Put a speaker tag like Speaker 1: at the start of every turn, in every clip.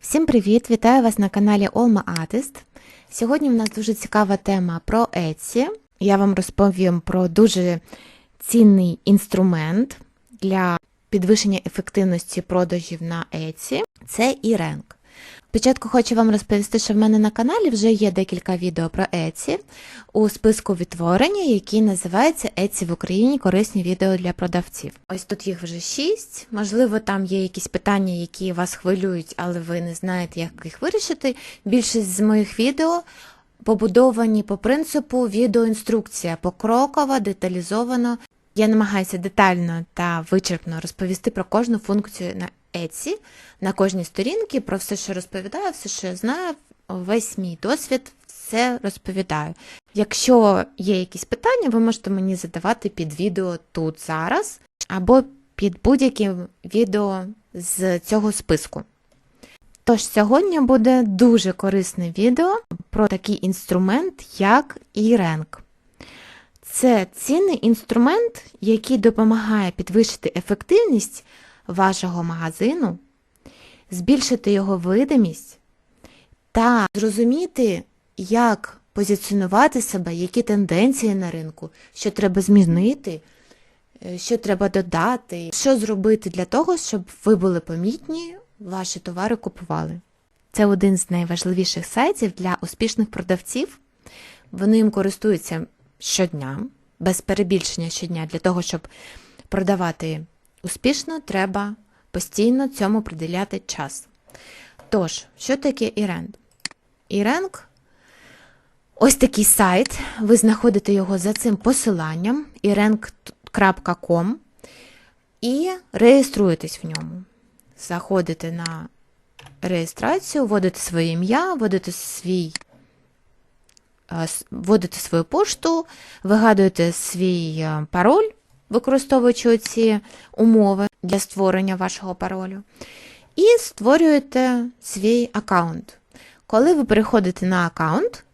Speaker 1: Всім привіт! Вітаю вас на каналі Olma Artist. Сьогодні в нас дуже цікава тема про Etsy. Я вам розповім про дуже цінний інструмент для підвищення ефективності продажів на Etsy. Це e-rank. Спочатку хочу вам розповісти, що в мене на каналі вже є декілька відео про Etsy у списку відтворення, який називається Etsy в Україні корисні відео для продавців. Ось тут їх вже шість. Можливо, там є якісь питання, які вас хвилюють, але ви не знаєте, як їх вирішити. Більшість з моїх відео побудовані по принципу відеоінструкція, покрокова, деталізовано. Я намагаюся детально та вичерпно розповісти про кожну функцію на Etsy, на кожній сторінці, про все, що розповідаю, все, що я знаю, весь мій досвід, все розповідаю. Якщо є якісь питання, ви можете мені задавати під відео тут зараз, або під будь-яким відео з цього списку. Тож сьогодні буде дуже корисне відео про такий інструмент, як e-rank. Це цінний інструмент, який допомагає підвищити ефективність вашого магазину, збільшити його видимість та зрозуміти, як позиціонувати себе, які тенденції на ринку, що треба змінити, е, що треба додати, що зробити для того, щоб ви були помітні, ваші товари купували. Це один з найважливіших сайтів для успішних продавців. Вони їм користуються щодня, без перебільшення щодня, для того, щоб продавати успішно, треба постійно цьому приділяти час. Тож, що таке e-rank? e-rank – ось такий сайт, ви знаходите його за цим посиланням e-rank.com і реєструєтесь в ньому. Заходите на реєстрацію, вводите своє ім'я, вводите свій е, вводите свою пошту, вигадуєте свій е, пароль, використовуючи ці умови для створення вашого паролю, і створюєте свій аккаунт. Коли ви переходите на аккаунт,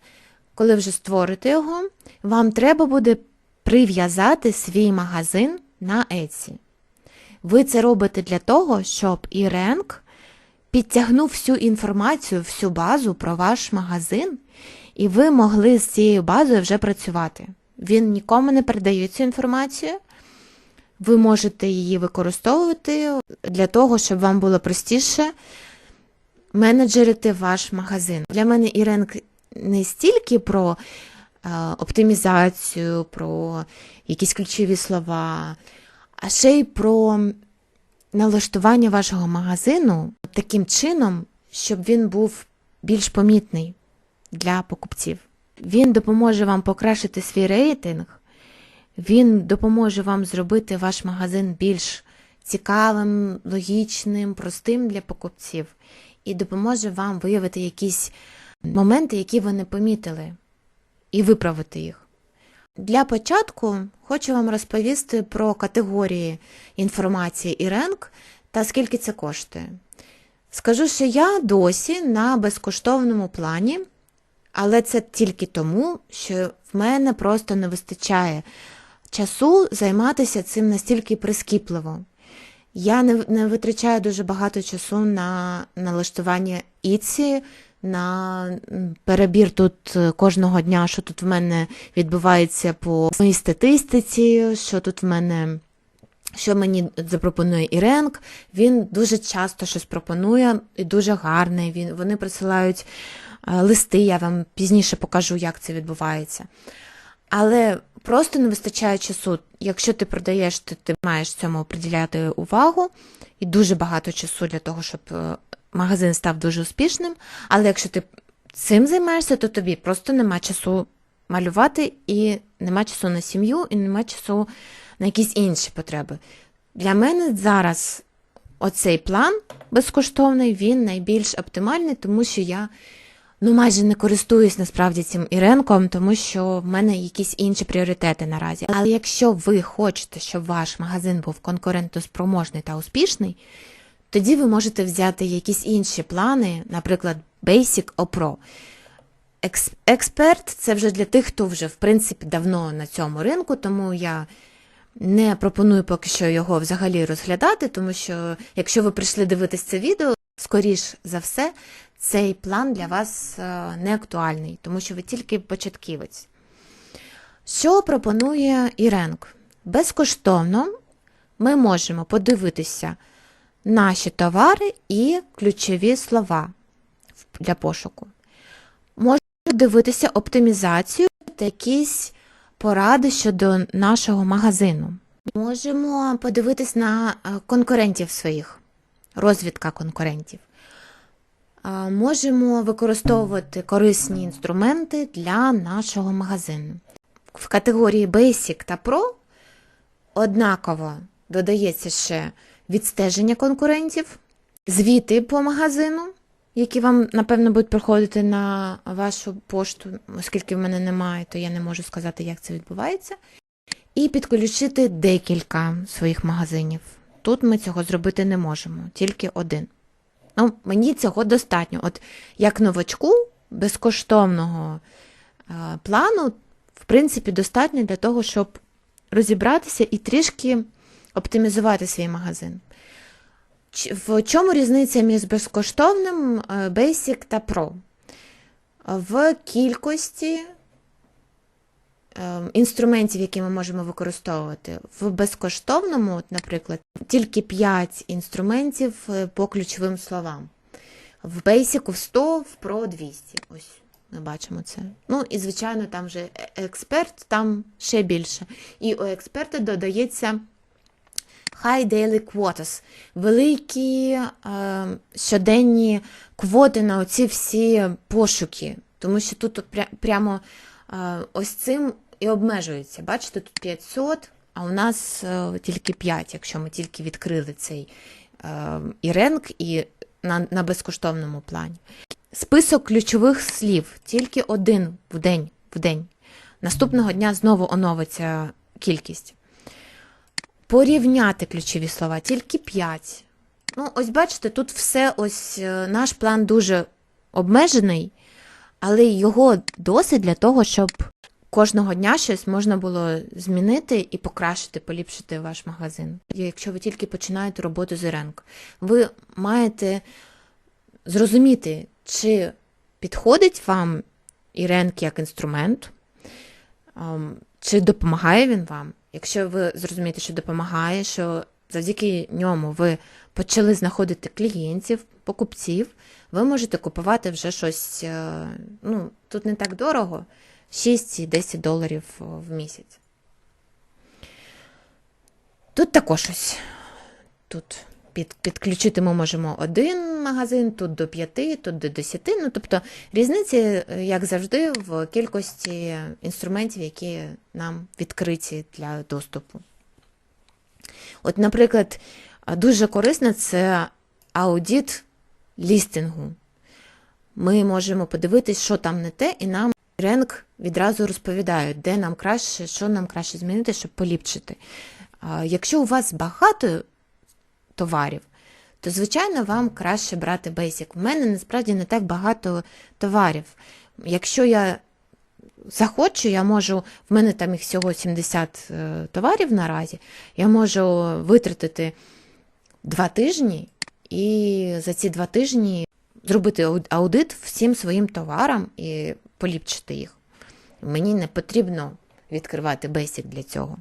Speaker 1: коли вже створите його, вам треба буде прив'язати свій магазин на Etsy. Ви це робите для того, щоб e-rank підтягнув всю інформацію, всю базу про ваш магазин, і ви могли з цією базою вже працювати. Він нікому не передає цю інформацію. Ви можете її використовувати для того, щоб вам було простіше менеджерити ваш магазин. Для мене e-rank не стільки про е, оптимізацію, про якісь ключові слова, а ще й про налаштування вашого магазину таким чином, щоб він був більш помітний для покупців. Він допоможе вам покращити свій рейтинг, він допоможе вам зробити ваш магазин більш цікавим, логічним, простим для покупців, і допоможе вам виявити якісь моменти, які ви не помітили, і виправити їх. Для початку хочу вам розповісти про категорії інформації і ренк та скільки це коштує. Скажу, що я досі на безкоштовному плані, але це тільки тому, що в мене просто не вистачає часу займатися цим настільки прискіпливо. Я не, не витрачаю дуже багато часу на налаштування Іці, на перебір тут е, кожного дня, що тут в мене відбувається по моїй статистиці, що тут в мене. Що мені запропонує Іренк, він дуже часто щось пропонує і дуже гарний. Він, вони присилають е, листи, я вам пізніше покажу, як це відбувається. Але просто не вистачає часу. Якщо ти продаєш, то ти маєш цьому приділяти увагу і дуже багато часу для того, щоб е, магазин став дуже успішним. Але якщо ти цим займаєшся, то тобі просто нема часу малювати, і нема часу на сім'ю, і нема часу на якісь інші потреби. Для мене зараз оцей план безкоштовний, він найбільш оптимальний, тому що я ну, майже не користуюсь насправді цим іренком, тому що в мене якісь інші пріоритети наразі. Але якщо ви хочете, щоб ваш магазин був конкурентоспроможний та успішний, тоді ви можете взяти якісь інші плани, наприклад, Basic Pro. Експерт це вже для тих, хто вже в принципі давно на цьому ринку, тому я не пропоную поки що його взагалі розглядати, тому що якщо ви прийшли дивитись це відео, скоріш за все, цей план для вас е, не актуальний, тому що ви тільки початківець. Що пропонує Іренк? Безкоштовно ми можемо подивитися наші товари і ключові слова для пошуку. Можемо дивитися оптимізацію та якісь поради щодо нашого магазину. Можемо подивитись на е, конкурентів своїх, розвідка конкурентів. Можемо використовувати корисні інструменти для нашого магазину. В категорії Basic та Pro однаково додається ще відстеження конкурентів, звіти по магазину, які вам, напевно, будуть приходити на вашу пошту, оскільки в мене немає, то я не можу сказати, як це відбувається. І підключити декілька своїх магазинів. Тут ми цього зробити не можемо, тільки один. Ну, мені цього достатньо. От як новачку безкоштовного е, плану, в принципі, достатньо для того, щоб розібратися і трішки оптимізувати свій магазин. В чому різниця між безкоштовним е, Basic та Pro? В кількості інструментів, які ми можемо використовувати. В безкоштовному, наприклад, тільки 5 інструментів е, по ключовим словам. В Basic 100, в Pro 200. Ось ми бачимо це. Ну і звичайно, там вже е- експерт, там ще більше. І у експерта додається High Daily Quotas, великі е, щоденні квоти на оці всі пошуки. Тому що тут пря- прямо е, ось цим і обмежується. Бачите, тут 500, а у нас е, тільки 5, якщо ми тільки відкрили цей е, і ренк, і на, на безкоштовному плані. Список ключових слів тільки один в день. В день. Наступного дня знову оновиться кількість. Порівняти ключові слова тільки 5. Ну, ось бачите, тут все ось е, наш план дуже обмежений, але його досить для того, щоб кожного дня щось можна було змінити і покращити, поліпшити ваш магазин. Якщо ви тільки починаєте роботу з Іренко, ви маєте зрозуміти, чи підходить вам Іренк як інструмент, чи допомагає він вам. Якщо ви зрозумієте, що допомагає, що завдяки ньому ви почали знаходити клієнтів, покупців, ви можете купувати вже щось, е, ну, тут не так дорого, 6-10 доларів в місяць. Тут також ось. Тут під, підключити ми можемо один магазин, тут до 5, тут до 10. Ну, тобто різниці, е, як завжди, в кількості інструментів, які нам відкриті для доступу. От, наприклад, дуже корисно це аудит лістингу. Ми можемо подивитись, що там не те, і нам ренк відразу розповідають, де нам краще, що нам краще змінити, щоб поліпшити. Якщо у вас багато товарів, то, звичайно, вам краще брати Basic. У мене насправді не так багато товарів. Якщо я захочу, я можу, в мене там їх всього 70 е, товарів наразі, я можу витратити два тижні і за ці два тижні зробити аудит всім своїм товарам і поліпшити їх. Мені не потрібно відкривати Basic для цього.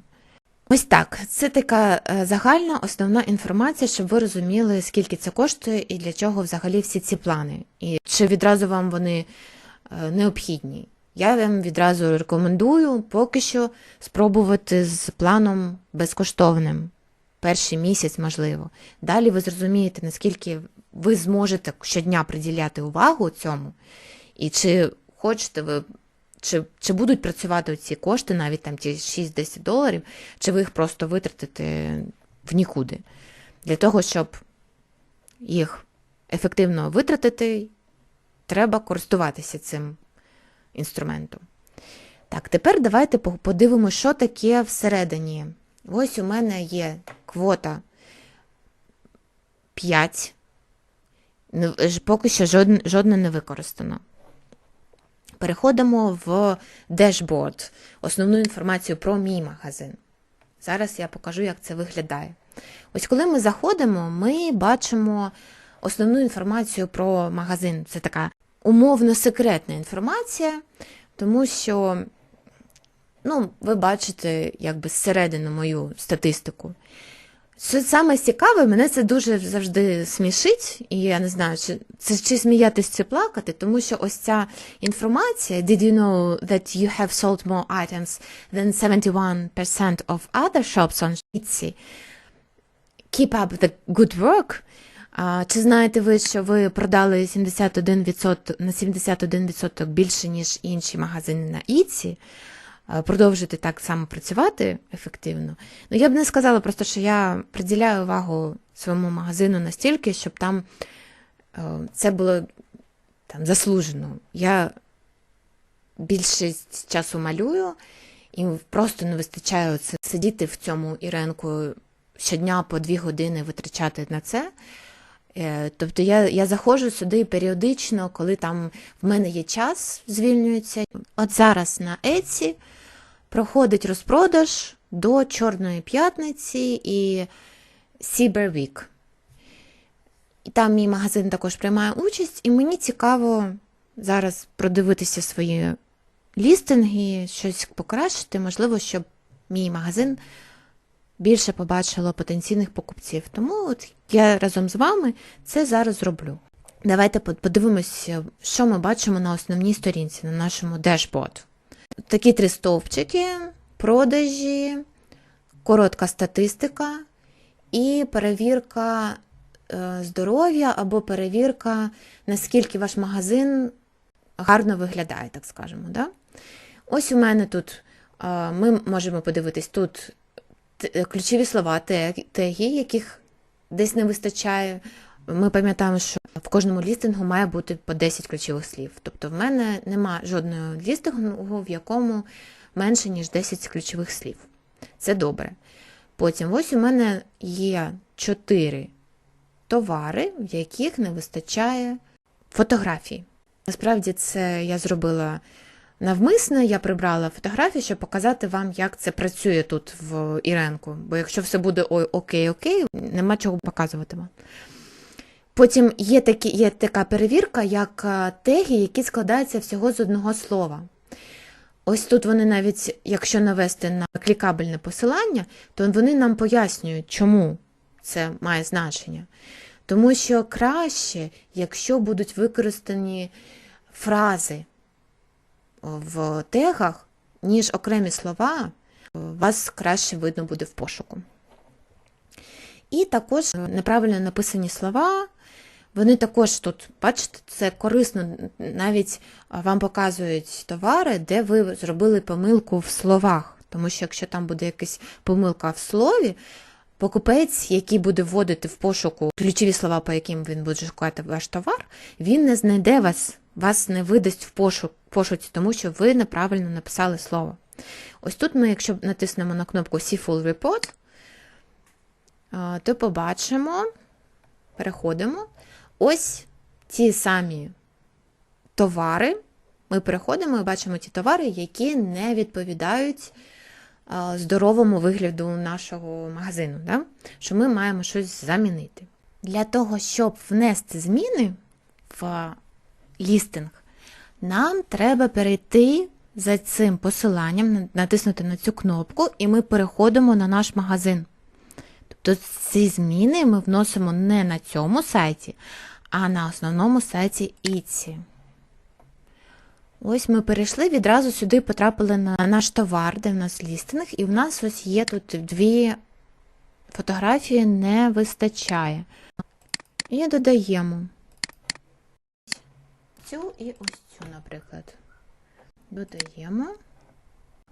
Speaker 1: Ось так, це така е, загальна основна інформація, щоб ви розуміли, скільки це коштує і для чого взагалі всі ці плани. І чи відразу вам вони е, необхідні. Я вам відразу рекомендую поки що спробувати з планом безкоштовним. Перший місяць, можливо. Далі ви зрозумієте, наскільки ви зможете щодня приділяти увагу цьому, і чи хочете ви, чи, чи будуть працювати ці кошти, навіть там ті 6-10 доларів, чи ви їх просто витратите в нікуди. Для того, щоб їх ефективно витратити, треба користуватися цим інструментом. Так, тепер давайте подивимося, що таке всередині. Ось у мене є квота 5. Поки що жодне не використано. Переходимо в дешборд, основну інформацію про мій магазин. Зараз я покажу, як це виглядає. Ось коли ми заходимо, ми бачимо основну інформацію про магазин. Це така умовно секретна інформація, тому що ну, ви бачите якби зсередини мою статистику. Що саме цікаве, мене це дуже завжди смішить, і я не знаю, чи це чи сміятись, чи плакати, тому що ось ця інформація, did you know that you have sold more items than 71% of other shops on Etsy? Keep up the good work. А, чи знаєте ви, що ви продали 71% на 71% більше, ніж інші магазини на Etsy? А, Продовжуйте так само працювати ефективно. Ну, я б не сказала просто, що я приділяю увагу своєму магазину настільки, щоб там е, це було там, заслужено. Я більшість часу малюю, і просто не вистачає сидіти в цьому іренку щодня по дві години витрачати на це. Е, Тобто я, я заходжу сюди періодично, коли там в мене є час, звільнюється. От зараз на Etsy проходить розпродаж до Чорної п'ятниці і Cyber Week. І там мій магазин також приймає участь, і мені цікаво зараз продивитися свої лістинги, щось покращити, можливо, щоб мій магазин більше побачило потенційних покупців. Тому от я разом з вами це зараз зроблю. Давайте под- подивимося, що ми бачимо на основній сторінці, на нашому дешборд. Такі три стовпчики: продажі, коротка статистика і перевірка е, здоров'я або перевірка, наскільки ваш магазин гарно виглядає, так скажемо. Да? Ось у мене тут е, ми можемо подивитись тут е, ключові слова, тег- теги, яких десь не вистачає. Ми пам'ятаємо, що в кожному лістингу має бути по 10 ключових слів. Тобто в мене нема жодного лістингу, в якому менше, ніж 10 ключових слів. Це добре. Потім ось у мене є 4 товари, в яких не вистачає фотографій. Насправді це я зробила навмисно, я прибрала фотографії, щоб показати вам, як це працює тут в Іренку. Бо якщо все буде ой, окей, окей, нема чого показувати вам. Потім є, такі, є така перевірка, як е, теги, які складаються всього з одного слова. Ось тут вони навіть, якщо навести на клікабельне посилання, то вони нам пояснюють, чому це має значення. Тому що краще, якщо будуть використані фрази в тегах, ніж окремі слова, вас краще видно буде в пошуку. І також неправильно написані слова, вони також тут, бачите, це корисно, навіть вам показують товари, де ви зробили помилку в словах. Тому що якщо там буде якась помилка в слові, покупець, який буде вводити в пошуку ключові слова, по яким він буде шукати ваш товар, він не знайде вас, вас не видасть в пошук, пошуці, тому що ви неправильно написали слово. Ось тут ми, якщо натиснемо на кнопку See Full Report, то побачимо, переходимо. Ось ті самі товари. Ми переходимо і бачимо ті товари, які не відповідають здоровому вигляду нашого магазину, да? що ми маємо щось замінити. Для того, щоб внести зміни в лістинг, нам треба перейти за цим посиланням, натиснути на цю кнопку, і ми переходимо на наш магазин. Тобто ці зміни ми вносимо не на цьому сайті, а на основному сайті Etsy. Ось ми перейшли, відразу сюди потрапили на наш товар, де в нас лістинг, і в нас ось є тут дві фотографії не вистачає. І додаємо цю і ось цю, наприклад. Додаємо.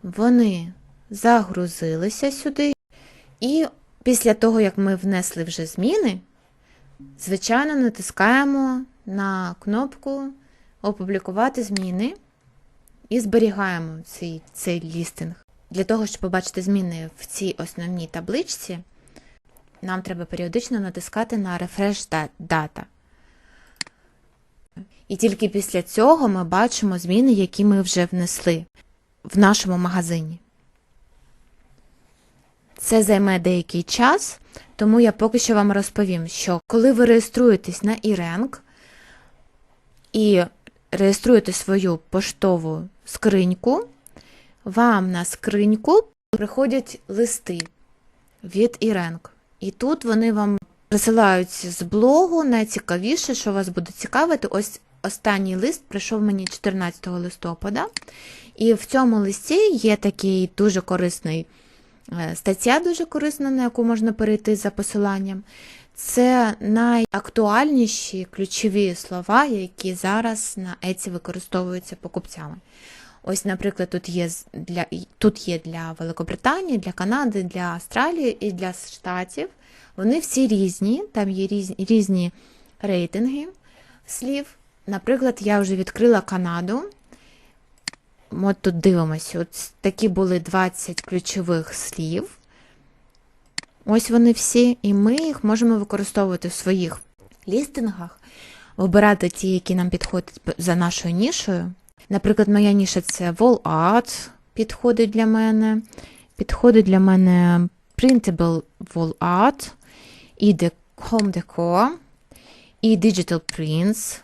Speaker 1: Вони загрузилися сюди. І після того, як ми внесли вже зміни, звичайно, натискаємо на кнопку Опублікувати зміни і зберігаємо цей, цей лістинг. Для того, щоб побачити зміни в цій основній табличці, нам треба періодично натискати на Refresh Data. І тільки після цього ми бачимо зміни, які ми вже внесли в нашому магазині. Це займе деякий час, тому я поки що вам розповім, що коли ви реєструєтесь на e і реєструєте свою поштову скриньку, вам на скриньку приходять листи від Іренк. І тут вони вам присилають з блогу найцікавіше, що вас буде цікавити. Ось останній лист прийшов мені 14 листопада. І в цьому листі є такий дуже корисний стаття, дуже корисна, на яку можна перейти за посиланням. Це найактуальніші ключові слова, які зараз на Еці використовуються покупцями. Ось, наприклад, тут є для тут є для Великобританії, для Канади, для Австралії і для Штатів. Вони всі різні, там є різні, різні рейтинги слів. Наприклад, я вже відкрила Канаду. От тут дивимося. От такі були 20 ключових слів. Ось вони всі, і ми їх можемо використовувати в своїх лістингах, вибирати ті, які нам підходять за нашою нішою. Наприклад, моя ніша це Wall Art, підходить для мене. Підходить для мене Printable Wall Art, і Home Decor, і Digital Prints,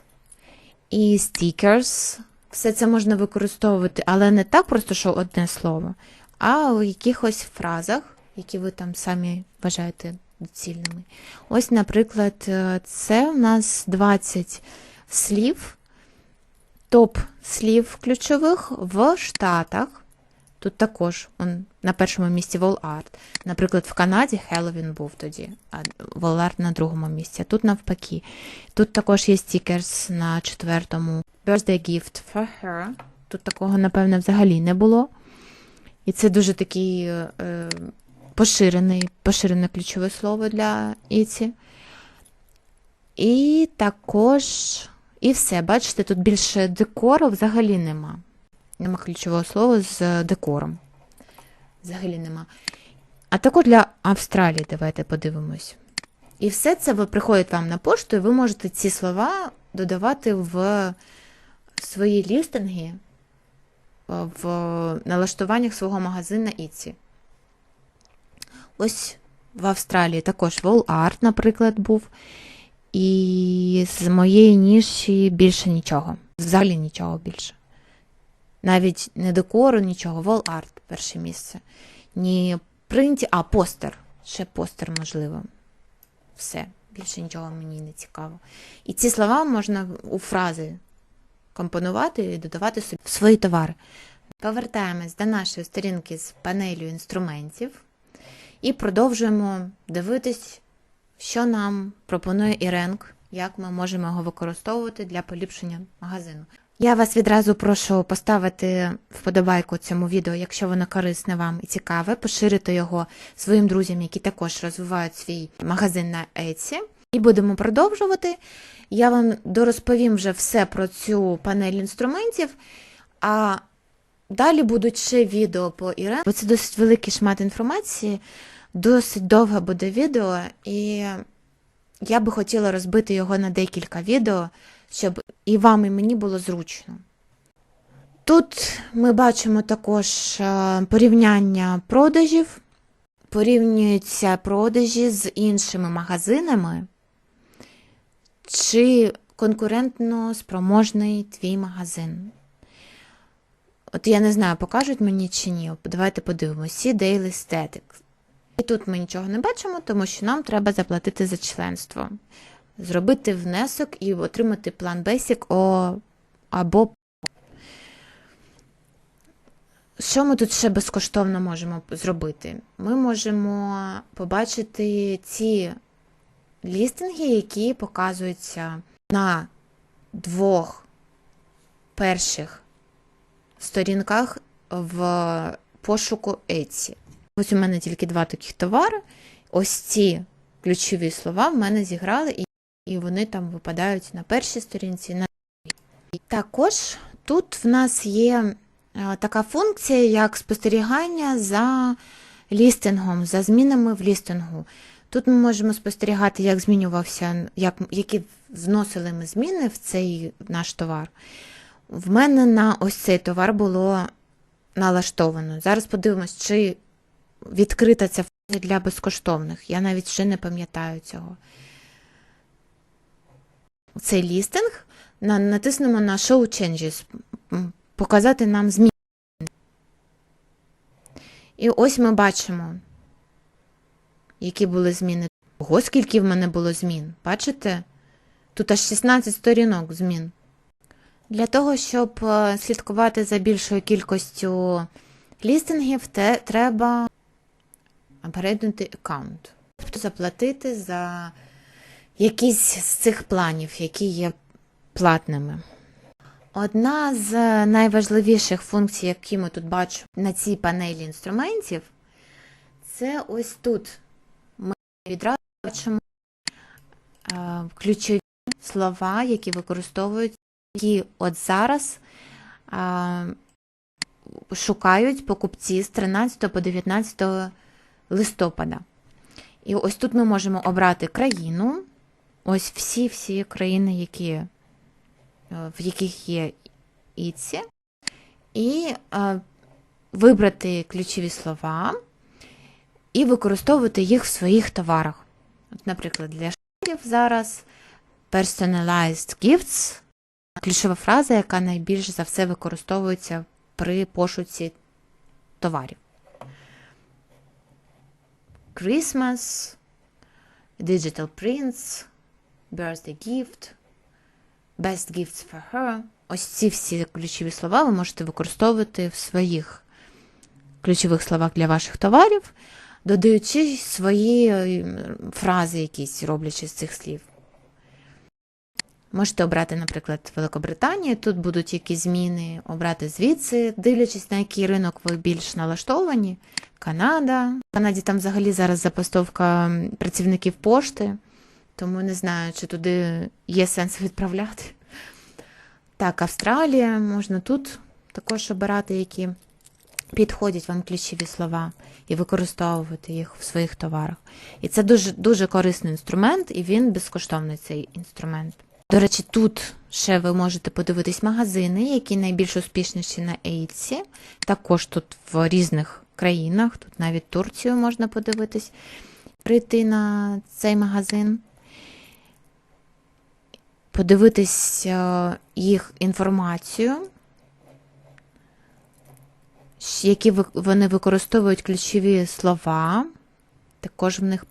Speaker 1: і Stickers. Все це можна використовувати, але не так просто, що одне слово, а у якихось фразах, які ви там самі вважаєте доцільними. Ось, наприклад, е, це у нас 20 слів, топ слів ключових в Штатах. Тут також он, на першому місці Wall Art. Наприклад, в Канаді Хеллоуін був тоді, а Art на другому місці. Тут навпаки. Тут також є стікерс на четвертому. Birthday gift for her. Тут такого, напевне, взагалі не було. І це дуже такий е, поширений, поширене ключове слово для Іці. І також, і все, бачите, тут більше декору взагалі нема. Нема ключового слова з декором. Взагалі нема. А також для Австралії, давайте подивимось. І все це приходить вам на пошту, і ви можете ці слова додавати в свої лістинги в налаштуваннях свого магазину Іці. Ось в Австралії також Wall Art, наприклад, був. І з моєї ніші більше нічого. Взагалі нічого більше. Навіть не декору, нічого. Art перше місце. Ні принті, а постер. Ще постер, можливо. Все. Більше нічого мені не цікаво. І ці слова можна у фрази компонувати і додавати собі в свої товари. Повертаємось до нашої сторінки з панелю інструментів і продовжуємо дивитись, що нам пропонує Іренк, як ми можемо його використовувати для поліпшення магазину. Я вас відразу прошу поставити вподобайку цьому відео, якщо воно корисне вам і цікаве, поширити його своїм друзям, які також розвивають свій магазин на Etsy. І будемо продовжувати. Я вам дорозповім вже все про цю панель інструментів. А далі будуть ще відео по Ірен, бо це досить великий шмат інформації, досить довге буде відео, і я би хотіла розбити його на декілька відео, щоб і вам, і мені було зручно. Тут ми бачимо також е, порівняння продажів, порівнюються продажі з іншими магазинами, чи конкурентно спроможний твій магазин. От я не знаю, покажуть мені чи ні. Давайте подивимося. Daily Statics. І тут ми нічого не бачимо, тому що нам треба заплатити за членство, зробити внесок і отримати план Basic о, або. Що ми тут ще безкоштовно можемо зробити? Ми можемо побачити ці лістинги, які показуються на двох перших сторінках в пошуку Etsy. Ось у мене тільки два таких товари. Ось ці ключові слова в мене зіграли, і, вони там випадають на першій сторінці. На... другій. Також тут в нас є е, така функція, як спостерігання за лістингом, за змінами в лістингу. Тут ми можемо спостерігати, як змінювався, як, які вносили ми зміни в цей наш товар. В мене на ось цей товар було налаштовано. Зараз подивимось, чи відкрита ця для безкоштовних. Я навіть ще не пам'ятаю цього. Цей лістинг натиснемо на Show Changes, показати нам зміни. І ось ми бачимо, які були зміни. Ого, скільки в мене було змін. Бачите? Тут аж 16 сторінок змін. Для того, щоб е, слідкувати за більшою кількістю лістингів, те, треба перейдути аккаунт. Тобто заплатити за якісь з цих планів, які є платними. Одна з найважливіших функцій, які ми тут бачимо на цій панелі інструментів, це ось тут. Ми відразу бачимо е, ключові слова, які використовують, які от зараз е, шукають покупці з 13 по 19 листопада. І ось тут ми можемо обрати країну, ось всі-всі країни, які, е, в яких є іці, і е, вибрати ключові слова і використовувати їх в своїх товарах. От, наприклад, для школів зараз personalized gifts ключова фраза, яка найбільш за все використовується при пошуці товарів. Christmas, Digital Prints, Birthday Gift, Best Gifts for Her. Ось ці всі ключові слова ви можете використовувати в своїх ключових словах для ваших товарів, додаючи свої е, фрази якісь, роблячи з цих слів. Можете обрати, наприклад, Великобританію, тут будуть якісь зміни, обрати звідси, дивлячись, на який ринок ви більш налаштовані. Канада. В Канаді там взагалі зараз запастовка працівників пошти, тому не знаю, чи туди є сенс відправляти. Так, Австралія, можна тут також обирати, які підходять вам ключові слова і використовувати їх в своїх товарах. І це дуже, дуже корисний інструмент, і він безкоштовний цей інструмент. До речі, тут ще ви можете подивитись магазини, які найбільш успішніші на Ейці. Також тут в різних країнах, тут навіть Турцію можна подивитись, прийти на цей магазин, подивитись е, їх інформацію, які вони використовують ключові слова, також в них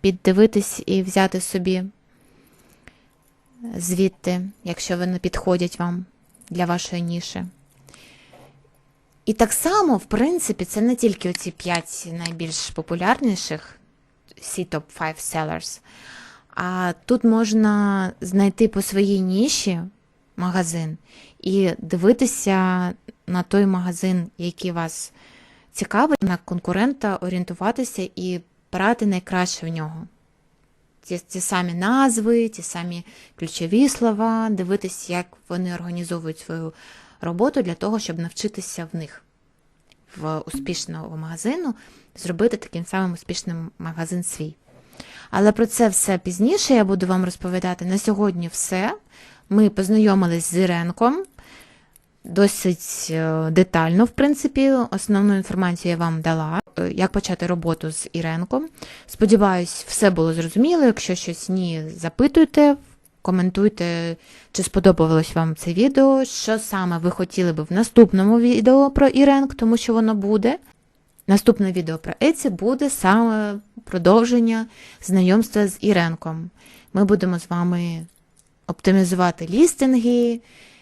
Speaker 1: піддивитись і взяти собі звідти, якщо вони підходять вам для вашої ніші. І так само, в принципі, це не тільки оці 5 найбільш популярніших C Top 5 Sellers, а тут можна знайти по своїй ніші магазин і дивитися на той магазин, який вас цікавить, на конкурента орієнтуватися і брати найкраще в нього ті, ті самі назви, ті самі ключові слова, дивитися, як вони організовують свою роботу для того, щоб навчитися в них в успішного магазину, зробити таким самим успішним магазин свій. Але про це все пізніше я буду вам розповідати. На сьогодні все. Ми познайомились з Іренком досить е, детально, в принципі. Основну інформацію я вам дала, е, як почати роботу з Іренком. Сподіваюсь, все було зрозуміло. Якщо щось ні, запитуйте, коментуйте, чи сподобалось вам це відео, що саме ви хотіли би в наступному відео про Іренк, тому що воно буде. Наступне відео про Еці буде саме продовження знайомства з Іренком. Ми будемо з вами оптимізувати лістинги,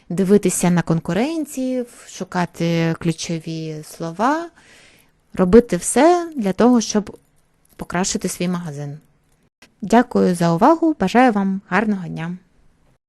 Speaker 1: дивитися на конкурентів, шукати ключові слова, робити все для того, щоб покращити свій магазин. Дякую за увагу, бажаю вам гарного дня!